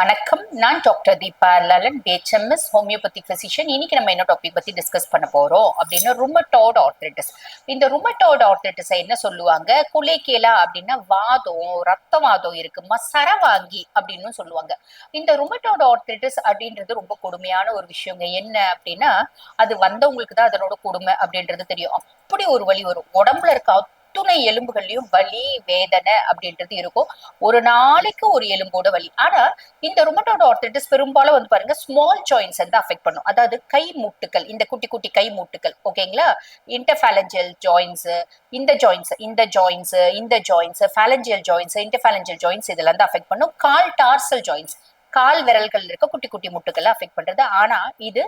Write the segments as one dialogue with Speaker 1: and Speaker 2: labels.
Speaker 1: வணக்கம். நான் doctor Deepa Lalan H M S homeopathy physician இன்னைக்கு நம்ம என்ன டாபிக் பத்தி டிஸ்கஸ் பண்ண போறோம் அப்படின்னா ருமட்டோட் ஆர்த்ரைட்டிஸ் இந்த ருமட்டோட் ஆர்த்ரைட்டிஸை என்ன சொல்லுவாங்க? குலேகேலா அப்படின்னா வாதம் ரத்தவாதம் இருக்குமா? சரவாங்கி அப்படின்னு சொல்லுவாங்க. இந்த ருமட்டோட் ஆர்த்ரைட்டிஸ் அப்படின்றது ரொம்ப கொடுமையான ஒரு விஷயங்க. என்ன அப்படின்னா அது வந்தவங்களுக்கு தான் அதனோட கொடுமை அப்படின்றது தெரியும். அப்படி ஒரு வழி வரும். உடம்புல இருக்க அத்துணை எலும்புகள்லயும் வலி வேதனை அப்படின்றது இருக்கும். ஒரு நாளைக்கு ஒரு எலும்போட வலி. ஆனா இந்த ரொமட்டோட ஆர்த்திட்டிஸ் பெரும்பாலும் வந்து பாருங்க ஸ்மால் ஜாயின்ஸ் வந்து அஃபெக்ட் பண்ணும். அதாவது கை மூட்டுக்கள் இந்த குட்டி குட்டி கை மூட்டுக்கள் ஓகேங்களா இன்டர்ஃபேலஞ்சல் ஜாயின்ஸ் இந்த ஜாயின்ஸ் இந்த ஜாயின்ஸ் இந்த joints phalangeal joints interphalangeal joints இதெல்லாம் வந்து அஃபெக்ட் பண்ணும். கால் டார்சல் ஜாயின்ஸ் கால் விரல்கள் இருக்க குட்டி குட்டி முட்டுகளை அஃபெக்ட் பண்றது. ஆனா இது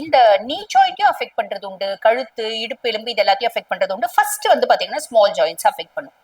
Speaker 1: இந்த நீ ஜாயிண்ட்டையும் அஃபெக்ட் பண்றது உண்டு. கழுத்து இடுப்பு எலும்பு இது எல்லாத்தையும் அஃபெக்ட் பண்றது உண்டு. ஃபர்ஸ்ட் வந்து பாத்தீங்கன்னா ஸ்மால் ஜாயின்ஸ் அஃபெக்ட் பண்ணும்.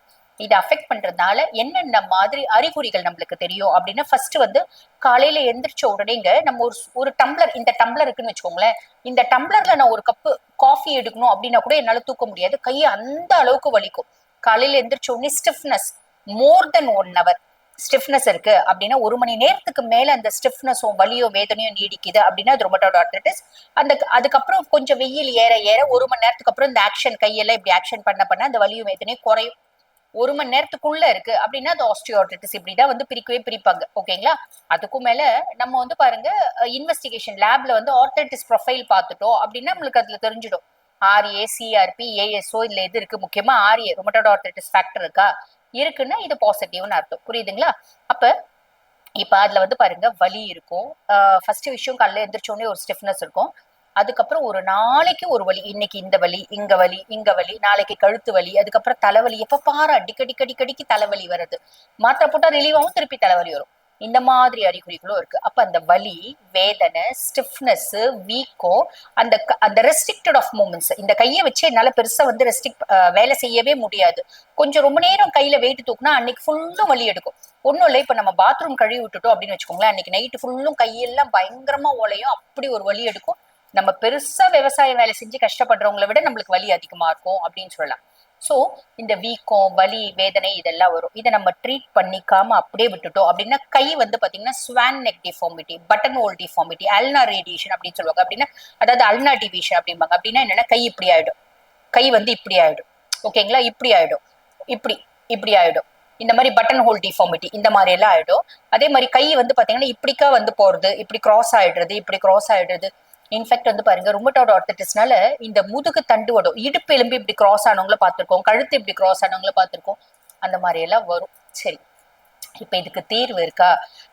Speaker 1: இதை அஃபெக்ட் பண்றதுனால என்னென்ன மாதிரி அறிகுறிகள் நம்மளுக்கு தெரியும் அப்படின்னா ஃபர்ஸ்ட் வந்து காலையில எந்திரிச்ச உடனேங்க நம்ம ஒரு ஒரு டம்ளர் இந்த டம்ளர் இருக்குன்னு வச்சுக்கோங்களேன். இந்த டம்ளர்ல நான் ஒரு கப்பு காஃபி எடுக்கணும் அப்படின்னா கூட என்னால தூக்க முடியாது. கையை அந்த அளவுக்கு வலிக்கும். காலையில எந்திரிச்ச உடனே stiffness more than one hour stiffness இருக்கு அப்படின்னா ஒரு மணி நேரத்துக்கு மேல அந்த ஸ்டிஃப்னஸும் வலியோ வேதனையோ நீடிக்குது அப்படின்னா அது ரொமட்டோட ஆர்த்ரைட்டிஸ் அந்த அதுக்கப்புறம் கொஞ்சம் வெயில் ஏற ஏற ஒரு மணி நேரத்துக்கு அப்புறம் இந்த ஆக்ஷன் கையெல்லாம் இப்படி ஆக்ஷன் பண்ண பண்ண அந்த வலியும் வேதனையும் குறையும். ஒரு மணி நேரத்துக்குள்ள இருக்கு அப்படின்னா அது ஆஸ்டியோஆர்த்ரைட்டிஸ் இப்படிதான் வந்து பிரிக்கவே பிரிப்பாங்க. ஓகேங்களா? அதுக்கும் மேல நம்ம வந்து பாருங்க இன்வெஸ்டிகேஷன் லேப்ல வந்து ஆர்த்தட்டிஸ் ப்ரொஃபைல் பார்த்துட்டோம் அப்படின்னா நம்மளுக்கு அதுல தெரிஞ்சிடும். ஆர்ஏ சிஆர்பி ஏஎஸ்ஓ இதுல எது இருக்கு? முக்கியமா ஆர்ஏ ரொமட்டோட ஆர்த்தட்டிஸ் ஃபேக்டர் இருக்கா? இருக்குன்னா இது பாசிட்டிவ்னு அர்த்தம். புரியுதுங்களா? அப்ப இப்ப அதுல வந்து பாருங்க வலி இருக்கும். ஃபர்ஸ்ட் விஷயம் காலைல எந்திரிச்சோடனே ஒரு ஸ்டிஃப்னஸ் இருக்கும். அதுக்கப்புறம் ஒரு நாளைக்கு ஒரு வலி. இன்னைக்கு இந்த வலி இங்க வலி இங்க வலி நாளைக்கு கழுத்து வலி அதுக்கப்புறம் தலைவலி. எப்ப பாரு அடிக்கடி கடிக்கடிக்கு தலைவலி வருது மாத்திரை போட்டா ரிலீவாகவும் திருப்பி தலைவலி வரும். இந்த மாதிரி அறிகுறிகளும் இருக்கு. அப்ப அந்த வலி வேதனை ஸ்டிஃப்னஸ் வீக்கோ அந்த அந்த ரெஸ்ட்ரிக்டட் ஆஃப் மூமெண்ட்ஸ் இந்த கையை வச்சு என்னால பெருசா வந்து ரெஸ்ட்ரிக்ட் வேலை செய்யவே முடியாது. கொஞ்சம் ரொம்ப நேரம் கையில வெயிட் தூக்குனா அன்னைக்கு ஃபுல்லும் வலி எடுக்கும். ஒன்றும் இல்லை இப்போ நம்ம பாத்ரூம் கழுவி விட்டுட்டோம் அப்படின்னு வச்சுக்கோங்களேன் அன்னைக்கு நைட்டு ஃபுல்லும் கையெல்லாம் பயங்கரமா ஓலையும் அப்படி ஒரு வலி எடுக்கும். நம்ம பெருசா விவசாய வேலை செஞ்சு கஷ்டப்படுறவங்களை விட நம்மளுக்கு வலி அதிகமா இருக்கும் அப்படின்னு சொல்லலாம். ஸோ இந்த வீக்கம் வலி வேதனை இதெல்லாம் வரும். இதை நம்ம ட்ரீட் பண்ணிக்காம அப்படியே விட்டுட்டோம் அப்படின்னா கை வந்து பாத்தீங்கன்னா swan neck deformity button hole deformity ulnar radiation அப்படின்னு சொல்லுவாங்க. அப்படின்னா அதாவது அல்னா டிவிஷன் அப்படிம்பாங்க. அப்படின்னா என்னன்னா கை இப்படி ஆயிடும். கை வந்து இப்படி ஆயிடும். ஓகேங்களா இப்படி ஆயிடும். இப்படி இப்படி ஆயிடும். இந்த மாதிரி பட்டன் ஹோல் டிஃபார்மிட்டி இந்த மாதிரி எல்லாம் ஆயிடும். அதே மாதிரி கை வந்து பாத்தீங்கன்னா இப்படிக்கா வந்து போறது. இப்படி கிராஸ் ஆயிடுறது இப்படி கிராஸ் ஆயிடுறது. இன்ஃபேக்ட் வந்து பாருங்க ருமட்டோட ஆர்த்திட்டிஸ்னால இந்த முதுகு தண்டுவடும் இடுப்பு எலும்பு இப்படி கிராஸ் ஆனவங்கள பார்த்துருக்கோம் கழுத்து இப்படி கிராஸ் ஆனவங்கள பார்த்துருக்கோம் அந்த மாதிரி எல்லாம் வரும். சரி. இப்ப இதுக்கு தீர்வு இருக்கா?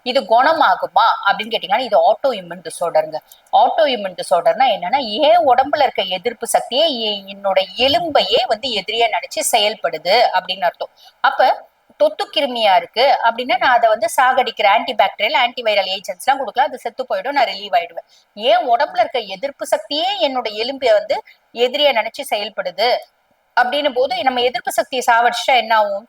Speaker 1: இது குணமாகுமா? அப்படின்னு கேட்டீங்கன்னா இது ஆட்டோ இம்யூன் டிசார்டருங்க ஆட்டோ இம்யூன் டிசார்டர்னா என்னன்னா ஏன் உடம்புல இருக்க எதிர்ப்பு சக்தியே என்னோட எலும்பையே வந்து எதிரியா நினைச்சு செயல்படுது அப்படின்னு அர்த்தம். அப்ப தொத்து கிருமியா இருக்கு அப்படின்னா நான் அதை வந்து சாகடிக்கிற anti bacterial anti viral agents எல்லாம் கொடுக்கலாம். அது செத்து போயிடும் நான் ரிலீவ் ஆயிடுவேன். ஏன் உடம்புல இருக்க எதிர்ப்பு சக்தியே என்னோட எலும்பை வந்து எதிரியா நினைச்சு செயல்படுது? அப்படின்னு போது நம்ம எதிர்ப்பு சக்தியை சாவடிச்சா என்ன ஆகும்?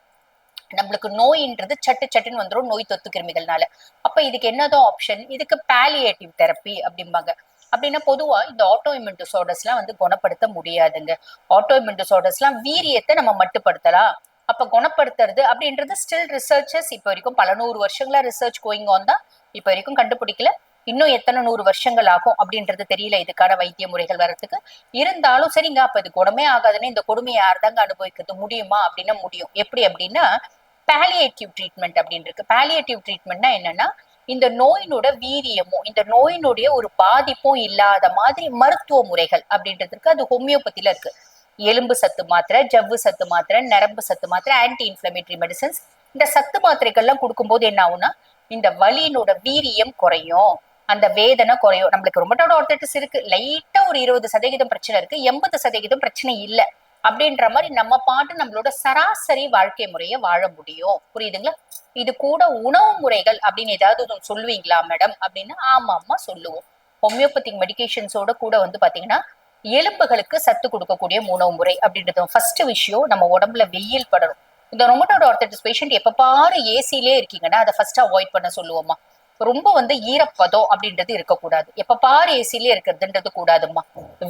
Speaker 1: நம்மளுக்கு நோயின்றது சட்டு சட்டுன்னு வந்துடும் நோய் தொத்து கிருமிகள்னால. அப்ப இதுக்கு என்னதான் ஆப்ஷன் இதுக்கு பாலியேட்டிவ் தெரப்பி அப்படிம்பாங்க. அப்படின்னா பொதுவா இந்த ஆட்டோ இம்யூன் டிசார்டர்ஸ் எல்லாம் வந்து குணப்படுத்த முடியாதுங்க. ஆட்டோ இம்யூன் டிசார்டர்ஸ் எல்லாம் வீரியத்தை நம்ம மட்டுப்படுத்தலாம். அப்ப குணப்படுத்துறது அப்படின்றது ஸ்டில் ரிசர்ச்சர்ஸ் இப்ப வரைக்கும் பல நூறு வருஷங்களா ரிசர்ச் கோயிங் ஆன் தான். இப்ப வரைக்கும் கண்டுபிடிக்கல. இன்னும் எத்தனை நூறு வருஷங்கள் ஆகும் அப்படின்றது தெரியல இதுக்கான வைத்திய முறைகள் வர்றதுக்கு. இருந்தாலும் சரிங்க அப்ப இது குணமே ஆகாதுன்னு இந்த கொடுமையை யார் தாங்க அனுபவிக்கிறது? முடியுமா அப்படின்னா முடியும். எப்படி அப்படின்னா பேலியேட்டிவ் ட்ரீட்மெண்ட் அப்படின்னு இருக்கு பாலியேட்டிவ் ட்ரீட்மெண்ட்னா என்னன்னா இந்த நோயினோட வீரியமும் இந்த நோயினுடைய ஒரு பாதிப்பும் இல்லாத மாதிரி மருத்துவ முறைகள் அப்படின்றதுக்கு அது ஹோமியோபதியில இருக்கு. எலும்பு சத்து மாத்திரை ஜவ்வு சத்து மாத்திரை நரம்பு சத்து மாத்திரை ஆன்டி இன்ஃபிளமேட்டரி மெடிசன்ஸ் இந்த சத்து மாத்திரைகள்லாம் கொடுக்கும்போது என்ன ஆகும்னா இந்த வலியினோட வீரியம் குறையும். அந்த வேதனை குறையும். நம்மளுக்கு ரொமட்டோட ஆர்த்தட்டிஸ் இருக்கு. லைட்டா ஒரு இருபது சதவீதம் பிரச்சனை இருக்கு. எண்பது சதவீதம் பிரச்சனை இல்லை. அப்படின்ற மாதிரி நம்ம பாட்டு நம்மளோட சராசரி வாழ்க்கை முறைய வாழ முடியும். புரியுதுங்களா? இது கூட உணவு முறைகள் அப்படின்னு ஏதாவது சொல்லுவீங்களா மேடம் அப்படின்னு ஆமா ஆமா சொல்லுவோம் ஹோமியோபதிக் மெடிகேஷன்ஸோட கூட வந்து பாத்தீங்கன்னா எலும்புகளுக்கு சத்து கொடுக்கக்கூடிய உணவு முறை அப்படின்றது ஃபர்ஸ்ட் விஷயம் நம்ம உடம்புல வெயில் படணும். இந்த ரொமட்டோட ஆர்த்தட்டிஸ் பேஷண்ட் எப்ப பாரு ஏசிலே இருக்கீங்கன்னா அதை ஃபர்ஸ்ட் அவாய்ட் பண்ண சொல்லுவோமா ரொம்ப வந்து ஈரப்பதம் அப்படின்றது இருக்கக்கூடாது. எப்ப பாரு ஏசிலே இருக்கிறதுன்றது கூடாதும்மா.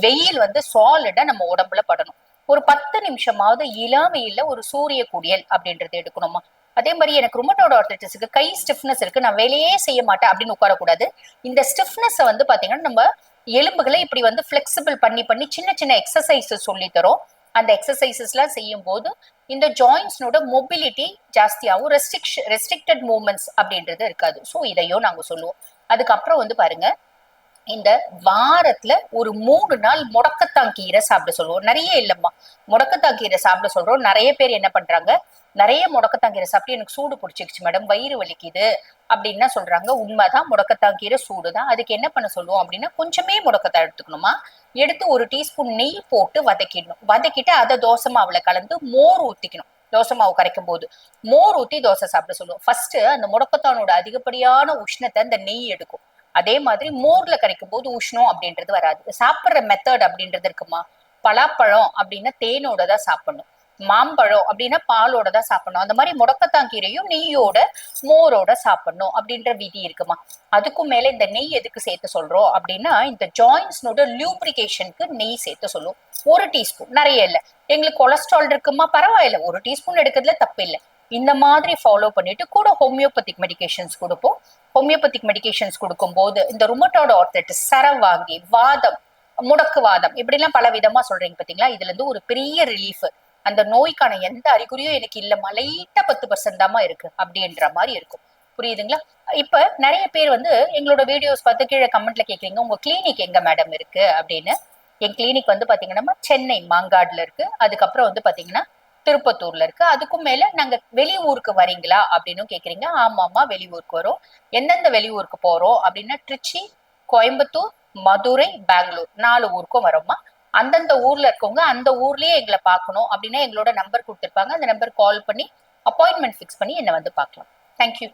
Speaker 1: வெயில் வந்து சாலிடா நம்ம உடம்புல படணும். ஒரு பத்து நிமிஷமாவது இளமையில ஒரு சூரிய குடியல் அப்படின்றது எடுக்கணுமா அதே மாதிரி எனக்கு ரொமட்டோட ஆர்த்தரைட்டிஸ்க்கு கை ஸ்டிஃப்னஸ் இருக்கு நான் வேலையே செய்ய மாட்டேன் அப்படின்னு உட்காரக்கூடாது. இந்த ஸ்டிஃப்னஸை வந்து பாத்தீங்கன்னா நம்ம எலும்புகளை இப்படி வந்து ஃபிளெக்சிபிள் பண்ணி பண்ணி சின்ன சின்ன எக்ஸசைசஸ் சொல்லி தரும் அந்த எக்ஸசைசஸ்லாம் செய்யும் போது இந்த ஜாயின்ஸ்னோட மொபிலிட்டி ஜாஸ்தியாகவும் ரெஸ்ட்ரிக்ஷன் ரெஸ்ட்ரிக்டட் மூவ்மெண்ட்ஸ் அப்படின்றது இருக்காது. ஸோ இதையும் நாங்கள் சொல்லுவோம். அதுக்கப்புறம் வந்து பாருங்க இந்த வாரத்துல ஒரு மூணு நாள் முடக்கத்தான் கீரை சாப்பிட சொல்லுவோம் நிறைய இல்லம்மா. முடக்கத்தான் கீரை சாப்பிட சொல்றோம். நிறைய பேர் என்ன பண்றாங்க? நிறைய முடக்கத்தான் கீரை சாப்பிட்டு எனக்கு சூடு பிடிச்சிருச்சு மேடம். வயிறு வலிக்குது அப்படின்னா சொல்றாங்க. உண்மைதான் முடக்கத்தான் கீரை சூடு தான் அதுக்கு என்ன பண்ண சொல்லுவோம் அப்படின்னா கொஞ்சமே முடக்கத்தான் எடுத்துக்கணுமா? எடுத்து ஒரு டீஸ்பூன் நெய் போட்டு வதக்கிடணும். வதக்கிட்டு அதை தோசை மாவுல கலந்து மோர் ஊத்திக்கணும். தோசை மாவு கரைக்கும் போது மோர் ஊத்தி தோசை சாப்பிட சொல்லுவோம். ஃபர்ஸ்ட் அந்த முடக்கத்தானோட அதிகப்படியான உஷ்ணத்தை அந்த நெய் எடுக்கும். அதே மாதிரி மோர்ல கரைக்கும் போது உஷ்ணம் அப்படின்றது வராது. சாப்பிடுற மெத்தட் அப்படின்றது இருக்குமா? பலாப்பழம் அப்படின்னா தேனோட தான் சாப்பிடணும். மாம்பழம் அப்படின்னா பாலோட தான் சாப்பிடணும். அந்த மாதிரி முடக்கத்தான் கீரையும் நெய்யோட மோரோட சாப்பிடணும் அப்படின்ற விதி இருக்குமா? அதுக்கும் மேல இந்த நெய் எதுக்கு சேர்த்து சொல்றோம் அப்படின்னா இந்த ஜாயின்ஸ்னோட லியூப்ரிகேஷனுக்கு நெய் சேர்த்து சொல்லுவோம். ஒரு டீஸ்பூன். நிறைய இல்லை. எங்களுக்கு கொலஸ்ட்ரால் இருக்குமா? பரவாயில்ல. ஒரு டீஸ்பூன் எடுக்கிறதுல தப்பு இல்லை. இந்த மாதிரி ஃபாலோ பண்ணிட்டு கூட ஹோமியோபதிக் மெடிகேஷன்ஸ் கொடுப்போம். ஹோமியோபதிக் மெடிகேஷன்ஸ் கொடுக்கும்போது இந்த ருமட்டோட ஆர்த்தரைட்டிஸ் சரவாங்கி வாதம் முடக்குவாதம் இப்படிலாம் பல விதமா சொல்றீங்க பாத்தீங்களா? இதுல இருந்து ஒரு பெரிய ரிலீஃப் அந்த நோய்க்கான எந்த அறிகுறியும் எனக்கு இல்லம்மா லைட்டா பத்து பர்சன்ட் தாமா இருக்கு அப்படின்ற மாதிரி இருக்கும். புரியுதுங்களா? இப்ப நிறைய பேர் வந்து எங்களோட வீடியோஸ் பார்த்து கீழே கமெண்ட்ல கேக்குறீங்க. உங்க கிளினிக் எங்க மேடம் இருக்கு? அப்படின்னு. என் கிளினிக் வந்து பாத்தீங்கன்னா சென்னை மாங்காடுல இருக்கு. அதுக்கப்புறம் வந்து பாத்தீங்கன்னா திருப்பத்தூர்ல இருக்கு. அதுக்கும் மேல நாங்க வெளியூருக்கு வரீங்களா அப்படின்னு கேக்குறீங்க. ஆமாமா வெளியூருக்கு வரோம். எந்தெந்த வெளியூருக்கு போறோம் அப்படின்னா திருச்சி கோயம்புத்தூர் மதுரை பெங்களூர் நாலு ஊருக்கும் வரோமா அந்தந்த ஊர்ல இருக்கவங்க அந்த ஊர்லயே எங்களை பார்க்கணும் அப்படின்னா எங்களோட நம்பர் கொடுத்துருப்பாங்க. அந்த நம்பர் கால் பண்ணி அப்பாயின்மெண்ட் ஃபிக்ஸ் பண்ணி என்னை வந்து பார்க்கலாம். தேங்க்யூ